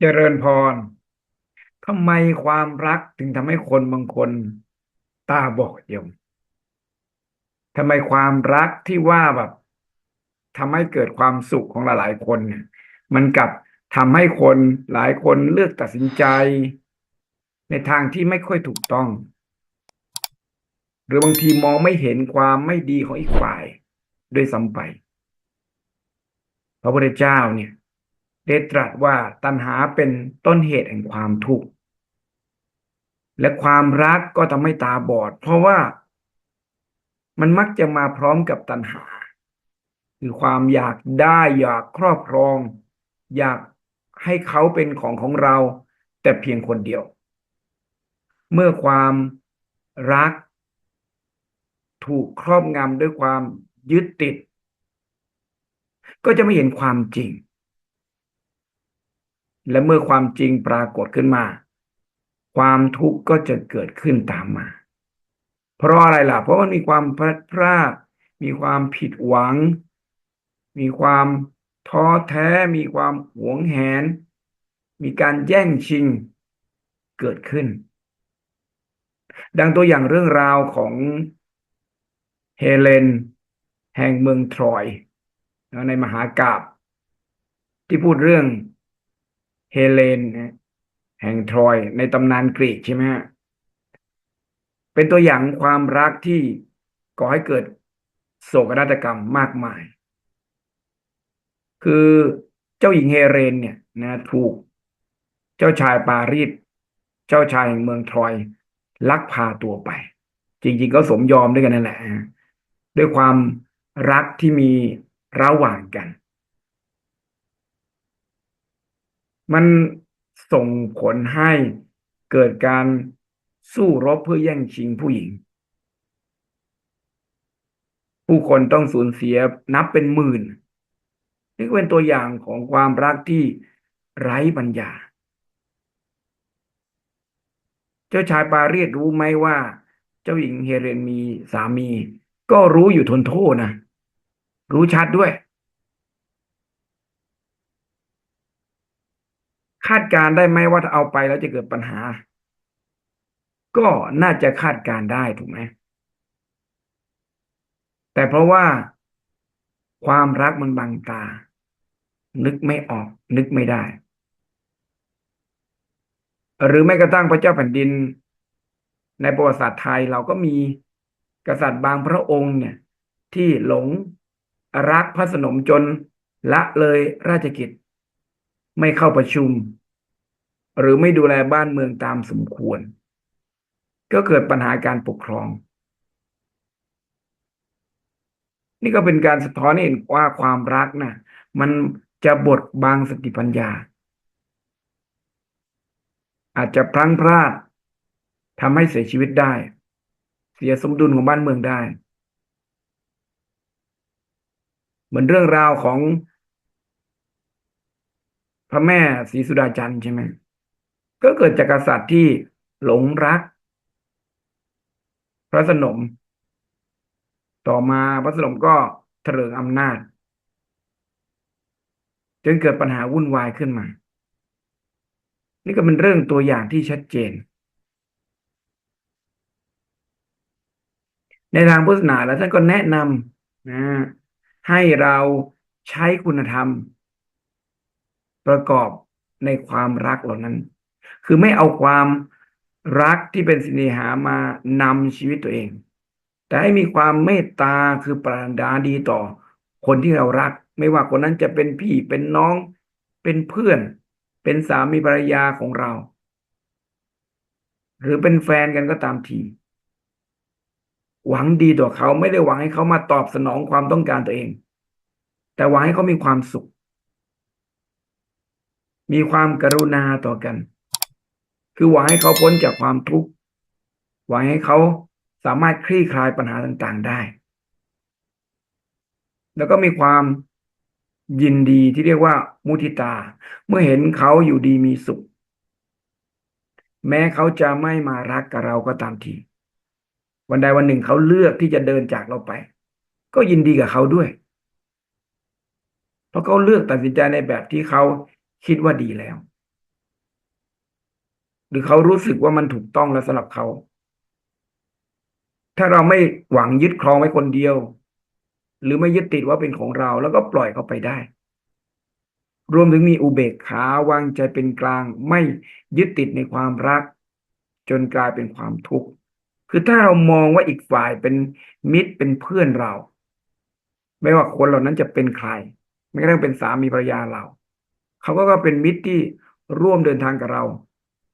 เจริญพรทำไมความรักถึงทำให้คนบางคนตาบอดโยมทำไมความรักที่ว่าแบบทำให้เกิดความสุขของหลายๆคนเนี่ย มันกลับทำให้คนหลายคนเลือกตัดสินใจ ในทางที่ไม่ค่อยถูกต้อง หรือบางทีมองไม่เห็นความไม่ดีของอีกฝ่ายด้วยซ้ำไป พระพุทธเจ้าเนี่ย ได้ตรัสว่าตัณหาเป็นต้นเหตุแห่งความทุกข์และความรักก็ทำให้ตาบอด เพราะว่ามันมักจะมาพร้อมกับตัณหา คือความอยากได้อยากครอบครอง อยากให้เขาเป็นของของเรา แต่เพียงคนเดียว เมื่อความรัก ถูกครอบงำด้วยความยึดติด ก็จะไม่เห็นความจริง และเมื่อความจริงปรากฏขึ้นมา ความทุกข์ก็จะเกิดขึ้นตามมา เพราะอะไรล่ะ เพราะมันมีความพลาดพลาดมีความผิดหวัง มีความท้อแท้ มีความหวงแหน มีการแย่งชิงเกิดขึ้น ดังตัวอย่างเรื่องราวของเฮเลน แห่งเมืองทรอย ในมหากาบที่พูดเรื่อง เฮเลนแห่งทรอยในตำนานกรีกใช่ไหมฮะเป็นตัวอย่างความรักที่ก่อให้เกิดโศกนาฏกรรมมากมาย คือเจ้าหญิงเฮเลนเนี่ยนะถูก เจ้าชายปารีสเจ้าชายแห่งเมืองทรอย ลักพาตัวไป จริง ๆ ก็สมยอมด้วยกันนั่นแหละ ด้วยความรักที่มีระหว่างกัน มันส่งผลให้เกิดการสู้รบเพื่อแย่งชิงผู้หญิง ผู้คนต้องสูญเสียนับเป็นหมื่น นี่เป็นตัวอย่างของความรักที่ไร้ปัญญา เจ้าชายปารีสรู้ไหมว่า เจ้าหญิงเฮเรนมีสามี ก็รู้อยู่ทนโทษนะ รู้ชัดด้วย คาดการได้ไหมว่าถ้าเอาไปแล้วจะเกิดปัญหา ก็น่าจะคาดการได้ถูกไหมแต่เพราะว่าความรักมันบังตา นึกไม่ออก นึกไม่ได้ หรือแม้กระทั่งพระเจ้าแผ่นดิน ในประวัติศาสตร์ไทยเราก็มีกษัตริย์บางพระองค์เนี่ย ที่หลงรักพระสนมจนละเลยราชกิจ ไม่เข้าประชุม หรือไม่ดูแลบ้านเมืองตามสมควร ก็เกิดปัญหาการปกครอง นี่ก็เป็นการสะท้อนให้เห็นว่าความรักนะ่ะ มันจะบดบังสติปัญญา อาจจะพลั้งพลาดทำให้เสียชีวิตได้ เสียสมดุลของบ้านเมืองได้ เหมือนเรื่องราวของ พระแม่ศรีสุดาจันทร์ใช่ไหมก็เกิดจากกษัตริย์ที่หลงรัก พระสนม ต่อมาพระสนมก็เถลิงอำนาจจนเกิดปัญหาวุ่นวายขึ้นมา นี่ก็เป็นเรื่องตัวอย่างที่ชัดเจน ในทางพุทธศาสนาแล้วท่านก็แนะนำนะให้เราใช้คุณธรรม ประกอบในความรักเหล่านั้น คือไม่เอาความรักที่เป็นสินหามานำชีวิตตัวเอง แต่ให้มีความเมตตาคือปรารถนาดีต่อ คนที่เรารัก ไม่ว่าคนนั้นจะเป็นพี่เป็นน้อง เป็นเพื่อน เป็นสามีภรรยาของเรา หรือเป็นแฟนกันก็ตามที หวังดีต่อเขาไม่ได้หวังให้เขามาตอบสนองความต้องการตัวเอง แต่หวังให้เขามีความสุข มีความกรุณาต่อกัน คือหวังให้เขาพ้นจากความทุกข์หวังให้เขาสามารถคลี่คลายปัญหาต่างๆได้ แล้วก็มีความยินดีที่เรียกว่ามุทิตา เมื่อเห็นเขาอยู่ดีมีสุข แม้เขาจะไม่มารักกับเราก็ตามที วันใดวันหนึ่งเขาเลือกที่จะเดินจากเราไป ก็ยินดีกับเขาด้วย เพราะเขาเลือกตัดสินใจในแบบที่เขา คิดว่าดีแล้ว หรือเขารู้สึกว่ามันถูกต้องแล้วสำหรับเขา ถ้าเราไม่หวังยึดครองไว้คนเดียว หรือไม่ยึดติดว่าเป็นของเรา แล้วก็ปล่อยเขาไปได้ รวมถึงมีอุเบกขาวางใจเป็นกลาง ไม่ยึดติดในความรัก จนกลายเป็นความทุกข์คือถ้าเรามองว่าอีกฝ่ายเป็นมิตรเป็นเพื่อนเรา ไม่ว่าคนเหล่านั้นจะเป็นใครไม่กระทั่งเป็นสามีภรรยาเรา เขาก็ก็เป็นมิตรที่ร่วมเดินทางกับเรา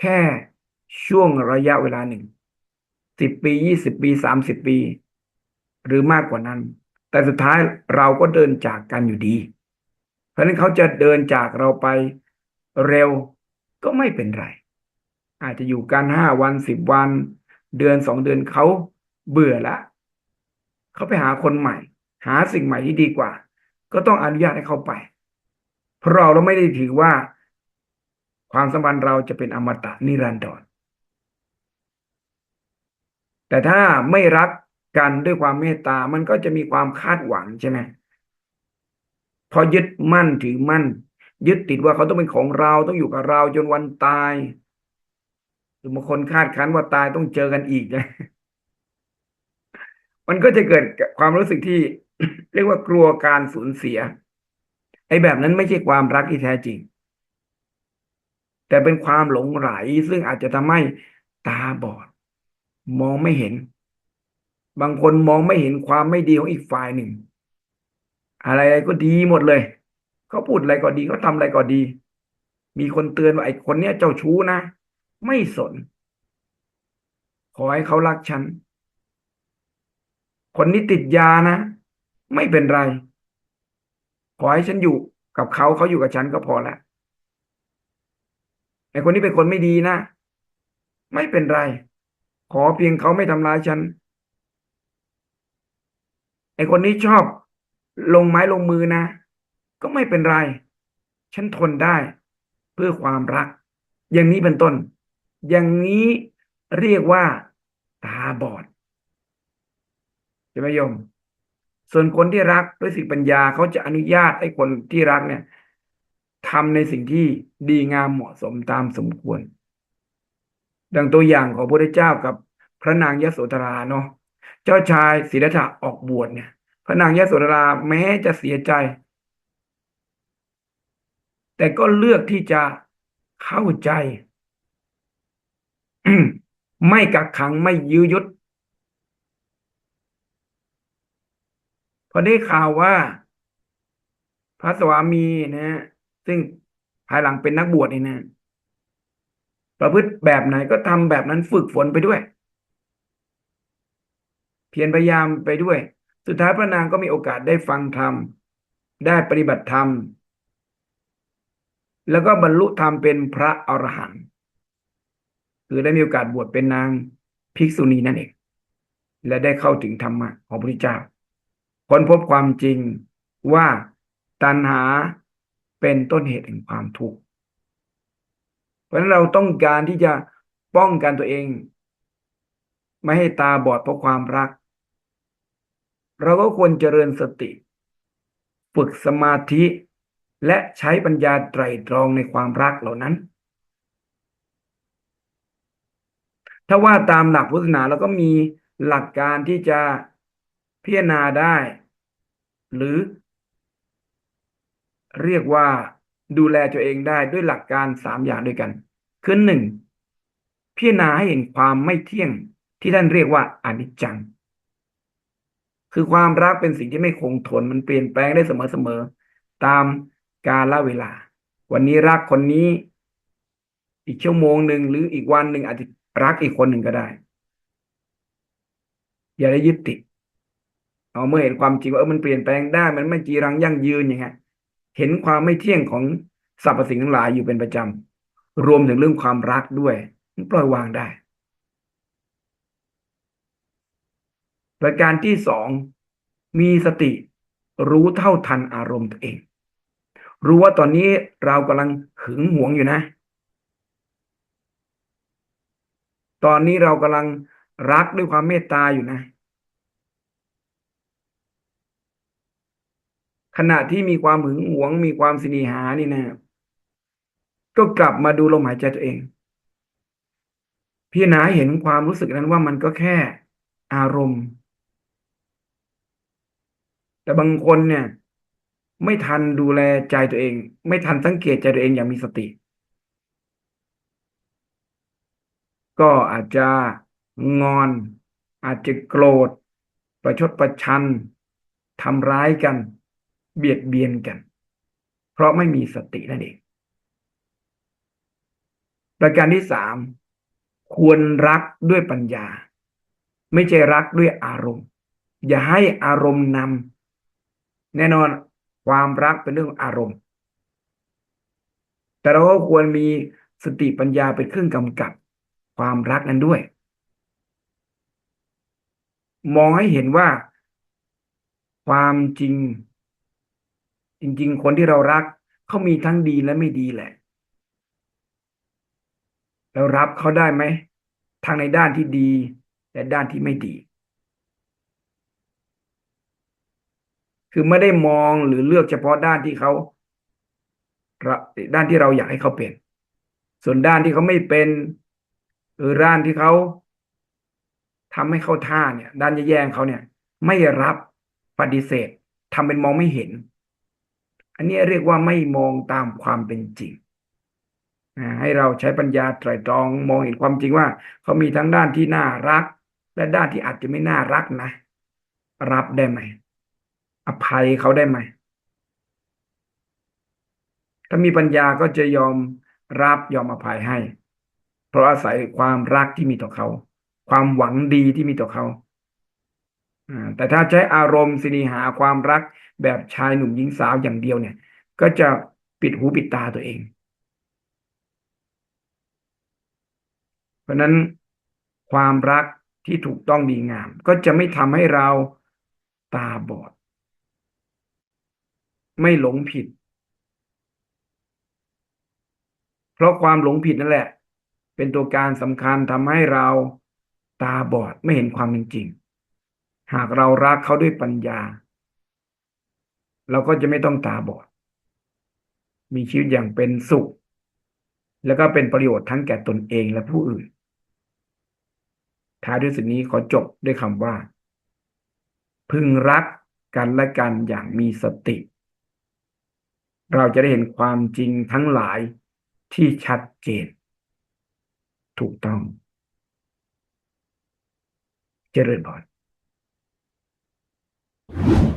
แค่ช่วงระยะเวลาหนึ่งสิบปียี่สิบปีสามสิบปี หรือมากกว่านั้น แต่สุดท้ายเราก็เดินจากกันอยู่ดี เพราะฉะนั้นเขาจะเดินจากเราไปเร็วก็ไม่เป็นไร อาจจะอยู่กันห้าวันสิบวัน เดือนสองเดือนเขาเบื่อละเขาไปหาคนใหม่ หาสิ่งใหม่ที่ดีกว่า ก็ต้องอนุญาตให้เขาไป เพราะเราเราไม่ได้ถือว่า ความสัมพันธ์เราจะเป็นอมตะนิรันดรแต่ถ้าไม่รักกันด้วยความเมตตา มันก็จะมีความคาดหวังใช่ไหมพอยึดมั่นถือมั่น ยึดติดว่าเขาต้องเป็นของเราต้องอยู่กับเราจนวันตายหรือบางคนคาดคั้นว่าตายต้องเจอกันอีกนะมันก็จะเกิดความรู้สึกที่ เรียกว่ากลัวการสูญเสีย ไอ้แบบนั้นไม่ใช่ความรักที่แท้จริง แต่เป็นความหลงไหลซึ่งอาจจะทำให้ตาบอด มองไม่เห็น บางคนมองไม่เห็นความไม่ดีของอีกฝ่ายหนึ่ง อะไรก็ดีหมดเลยเขาพูดอะไรก็ดีเขาทำอะไรก็ดี มีคนเตือนว่าไอ้คนเนี้ยเจ้าชู้นะ ไม่สน ขอให้เขารักฉัน คนนี้ติดยานะ ไม่เป็นไร ขอให้ฉันอยู่กับเขาเขาอยู่กับฉันก็พอละไอคนนี้เป็นคนไม่ดีนะ ไม่เป็นไร ขอเพียงเขาไม่ทำร้ายฉันไอคนนี้ชอบลงไม้ลงมือนะ ก็ไม่เป็นไร ฉันทนได้ เพื่อความรัก อย่างนี้เป็นต้น อย่างนี้เรียกว่า ตาบอดใช่ไหมโยม ส่วนคนที่รักด้วยสิปัญญาเขาจะอนุญาตให้คนที่รักเนี่ยทำในสิ่งที่ดีงามเหมาะสมตามสมควร ดังตัวอย่างของพระพุทธเจ้ากับพระนางยโสธราเนาะเจ้าชายศิริธะออกบวชเนี่ย พระนางยโสธราแม้จะเสียใจ แต่ก็เลือกที่จะเข้าใจ ไม่กักขังไม่ยื้อยุด พอได้ข่าวว่า พระสวามีนะซึ่งภายหลังเป็นนักบวชนี่นะ ประพฤติแบบไหนก็ทำแบบนั้นฝึกฝนไปด้วย เพียรพยายามไปด้วย สุดท้ายพระนางก็มีโอกาสได้ฟังธรรม ได้ปฏิบัติธรรม แล้วก็บรรลุธรรมเป็นพระอรหันต์คือได้มีโอกาสบวชเป็นนางภิกษุณีนั่นเอง และได้เข้าถึงธรรมะของพระพุทธเจ้า ค้นพบความจริงว่าตัณหาเป็นต้นเหตุแห่งความทุกข์เพราะฉะนั้นเราต้องการที่จะป้องกันตัวเอง ไม่ให้ตาบอดเพราะความรัก เราก็ควรเจริญสติ ฝึกสมาธิและใช้ปัญญาไตรตรองในความรักเหล่านั้น ถ้าว่าตามหลักพุทธศาสนาเราก็มีหลักการที่จะ พิจารณาได้ หรือ เรียกว่าดูแลตัวเองได้ด้วยหลักการสามอย่างด้วยกัน คือหนึ่งพิจารณาให้เห็นความไม่เที่ยงที่ท่านเรียกว่าอนิจจัง คือความรักเป็นสิ่งที่ไม่คงทนมันเปลี่ยนแปลงได้เสมอๆตามกาลเวลา วันนี้รักคนนี้ อีกชั่วโมงหนึ่งหรืออีกวันหนึ่งอาจจะรักอีกคนหนึ่งก็ได้ อย่าได้ยึดติด เอาเมื่อเห็นความจริงว่าเออมันเปลี่ยนแปลงได้มันไม่จีรังยั่งยืนอย่างเงี้ยเห็นความไม่เที่ยงของสรรพสิ่งทั้งหลายอยู่เป็นประจำรวมถึงเรื่องความรักด้วยปล่อยวางได้ ประการที่สองมีสติรู้เท่าทันอารมณ์ตัวเอง รู้ว่าตอนนี้เรากำลังหึงหวงอยู่นะ ตอนนี้เรากำลังรักด้วยความเมตตาอยู่นะ ขณะที่มีความหึงหวง มีความสินีหานี่นะก็กลับมาดูลมหายใจตัวเองพิจารณาเห็นความรู้สึกนั้นว่ามันก็แค่อารมณ์ แต่บางคนเนี่ย ไม่ทันดูแลใจตัวเอง ไม่ทันสังเกตใจตัวเองอย่างมีสติ ก็อาจจะงอน อาจจะโกรธ ประชดประชันทำร้ายกัน เบียดเบียนกัน เพราะไม่มีสตินั่นเองประการที่สามควรรักด้วยปัญญา ไม่ใช่รักด้วยอารมณ์ อย่าให้อารมณ์นำแน่นอนความรักเป็นเรื่องอารมณ์ แต่เราก็ควรมีสติปัญญาเป็นเครื่องกำกับความรักนั้นด้วย มองให้เห็นว่า ความจริง จริง ๆ คนที่เรารักเขามีทั้งดีและไม่ดีแหละ เรารับเขาได้ไหมทางในด้านที่ดี และด้านที่ไม่ดี คือไม่ได้มองหรือเลือกเฉพาะด้านที่เขาด้านที่เราอยากให้เขาเป็น ส่วนด้านที่เขาไม่เป็น หรือด้านที่เขาทำให้เขาท่าเนี่ย ด้านแย่ๆเขาเนี่ย ไม่รับปฏิเสธทำเป็นมองไม่เห็น อันนี้เรียกว่าไม่มองตามความเป็นจริงให้เราใช้ปัญญาไตรตรองมองเห็นความจริงว่า เขามีทั้งด้านที่น่ารัก และด้านที่อาจจะไม่น่ารักนะ รับได้ไหม อภัยเขาได้ไหม ถ้ามีปัญญาก็จะยอมรับยอมอภัยให้ เพราะอาศัยความรักที่มีต่อเขา ความหวังดีที่มีต่อเขา แต่ถ้าใช้อารมณ์สินีหาความรักแบบชายหนุ่มหญิงสาวอย่างเดียวเนี่ย ก็จะปิดหูปิดตาตัวเอง เพราะนั้นความรักที่ถูกต้องดีงาม ก็จะไม่ทำให้เราตาบอด ไม่หลงผิด เพราะความหลงผิดนั่นแหละ เป็นตัวการสำคัญทำให้เราตาบอดไม่เห็นความเป็นจริง หากเรารักเขาด้วยปัญญา เราก็จะไม่ต้องตาบอด มีชีวิตอย่างเป็นสุข แล้วก็เป็นประโยชน์ทั้งแก่ตนเองและผู้อื่น ท้ายด้วยสิ่งนี้ขอจบด้วยคำว่า พึงรักกันและกันอย่างมีสติ เราจะได้เห็นความจริงทั้งหลายที่ชัดเจน ถูกต้อง เจริญพร you